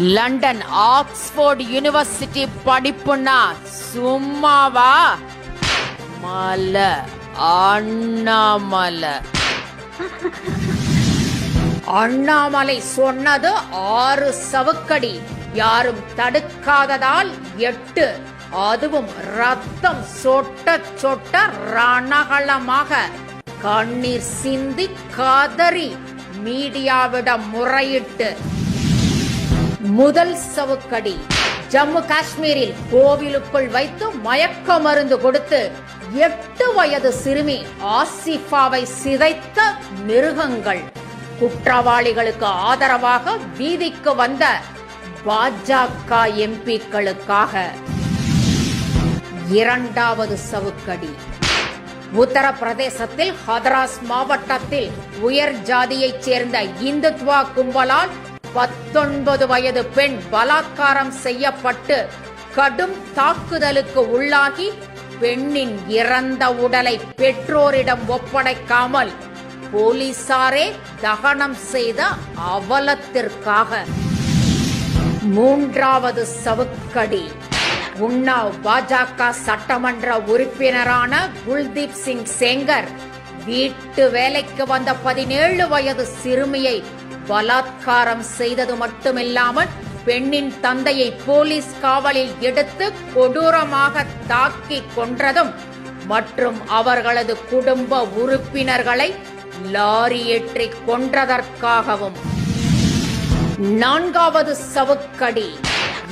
London Oxford university படிப்புன்னா சும்மாவா? மலை அண்ணாமலை. அண்ணாமலை சொன்னது ஆறு சவுக்கடி. யாரும் தடுக்காததால் எட்டு. அதுவும் ரத்தம் சொட்ட சொட்ட ரணகளமாக கண்ணீர் சிந்தி கதறி மீடியாவிடம் முறையிட்டு முதல் சவுக்கடி ஜம்மு காஷ்மீரில் கோவிலுக்குள் வைத்து மயக்க மருந்து கொடுத்து எட்டு வயது சிறுமி ஆசிஃபாவை சிதைத்த மிருகங்கள். குற்றவாளிகளுக்கு ஆதரவாக வீதிக்கு வந்த பாஜக எம்பிக்களுக்காக. இரண்டாவது சவுக்கடி. உத்தரப்பிரதேசத்தில் ஹதராஸ் மாவட்டத்தில் உயர் ஜாதியைச் சேர்ந்த இந்துத்வா கும்பலால் பத்தொன்பது வயது பெண் பலாத்காரம் செய்யப்பட்டு கடும் தாக்குதலுக்கு உள்ளாகி பெண்ணின் இறந்த உடலை பெற்றோரிடம் ஒப்படைக்காமல் போலீசாரே தகனம் செய்த அவலத்திற்காக. மூன்றாவது சவுக்கடி. உன்னாவ் பாஜக சட்டமன்ற உறுப்பினரான குல்தீப் சிங் செங்கர் வீட்டு வேலைக்கு வந்த பதினேழு வயது சிறுமியை பலாத்காரம் செய்தது மட்டுமில்லாமல் பெண்ணின் தந்தையை போலீஸ் காவலில் எடுத்து கொடூரமாக தாக்கி கொன்றதும் மற்றும் அவர்களது குடும்ப உறுப்பினர்களை லாரி ஏற்றி கொன்றதற்காகவும். நான்காவது சவுக்கடி.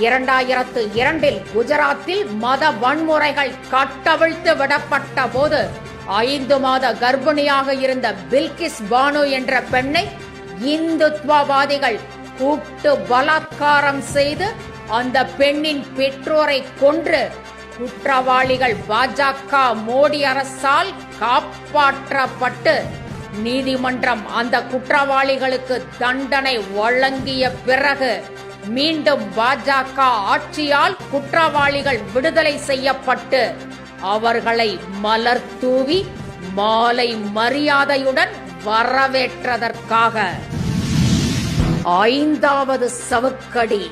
இரண்டாயிரத்து இரண்டில் குஜராத்தில் மத வன்முறைகள் கட்டவிழ்த்து விடப்பட்ட போது ஐந்து மாத கர்ப்பிணியாக இருந்த பில்கிஸ் பானு என்ற பெண்ணை இந்துத்வவாதிகள் கூட்டு பலாத்காரம் செய்து அந்த பெண்ணின் பெற்றோரை கொன்று குற்றவாளிகள் பாஜக மோடி அரசால் காப்பாற்றப்பட்டு நீதிமன்றம் அந்த குற்றவாளிகளுக்கு தண்டனை வழங்கிய பிறகு மீண்டும் பாஜக ஆட்சியால் குற்றவாளிகள் விடுதலை செய்யப்பட்டு அவர்களை மலர் தூவி மாலை மரியாதையுடன் வரவேற்றதற்காக. ஐந்தாவது சவுக்கடி.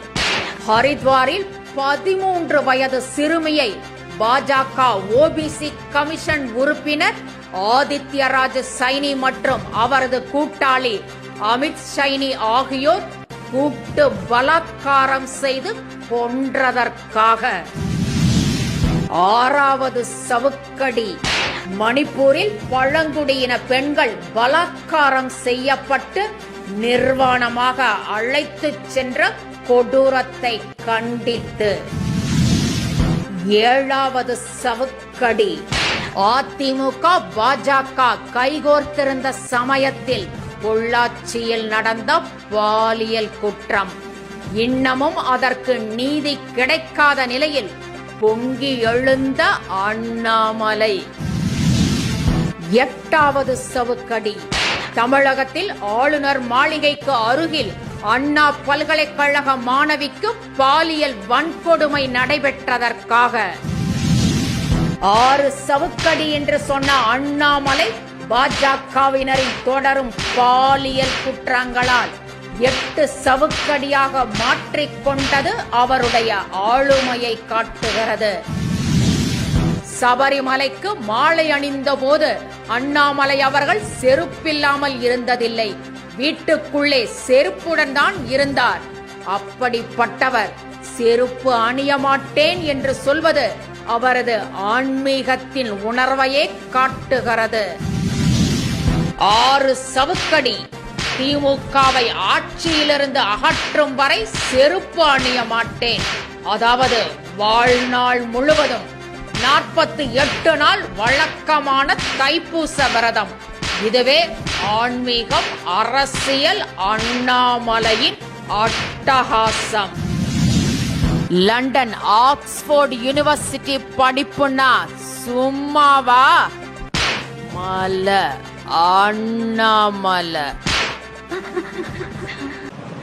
ஹரித்வாரில் பதிமூன்று வயது சிறுமியை பாஜக ஓபிசி கமிஷன் உறுப்பினர் ஆதித்யராஜ் சைனி மற்றும் அவரது கூட்டாளி அமித் சைனி ஆகியோர் கூட்டு பலாத்காரம் செய்து கொன்றதற்காக. ஆறாவது சவுக்கடி. மணிப்பூரில் பழங்குடியின பெண்கள் பலாத்காரம் செய்யப்பட்டு நிர்வாணமாக அழைத்துச் சென்ற கொடூரத்தை கண்டித்து. ஏழாவது சவுக்கடி. அதிமுக பாஜக கைகோர்த்திருந்த சமயத்தில் பொள்ளாச்சியில் நடந்த பாலியல் குற்றம். இன்னமும் அதற்கு நீதி கிடைக்காத நிலையில் பொங்கி எழுந்த அண்ணாமலை. எட்டாவது சவுக்கடி. தமிழகத்தில் ஆளுநர் மாளிகைக்கு அருகில் அண்ணா பல்கலைக்கழக மாணவிக்கு பாலியல் வன்கொடுமை நடைபெற்றதற்காக. ஆறு சவுக்கடி என்று சொன்ன அண்ணாமலை பாஜகவினரின் தொடரும் பாலியல் குற்றங்களால் எட்டு சவுக்கடியாக மாற்றிக்கொண்டது அவருடைய ஆளுமையை காட்டுகிறது. சபரிமலைக்கு மாலை அணிந்த போது அண்ணாமலை அவர்கள் செருப்பில்லாமல் இருந்ததில்லை. வீட்டுக்குள்ளே செருப்புடன் தான் இருந்தார். அப்படிப்பட்டவர் செருப்பு அணிய மாட்டேன் என்று சொல்வது அவரது ஆன்மீகத்தின் உணர்வையே காட்டுகிறது. ஆறு சவுக்கடி திமுகவை ஆட்சியிலிருந்து அகற்றும் வரை செருப்பு அணிய மாட்டேன். அதாவது வாழ்நாள் முழுவதும் நாற்பத்தி எட்டு நாள் வழக்கமான தைப்பூச விரதம். இதுவே ஆன்மீகம் அரசியல் அண்ணாமலையின் அட்டகாசம். லண்டன் ஆக்ஸ்போர்ட் யூனிவர்சிட்டி படிப்புன்னா சும்மாவா? மலை அண்ணாமலை.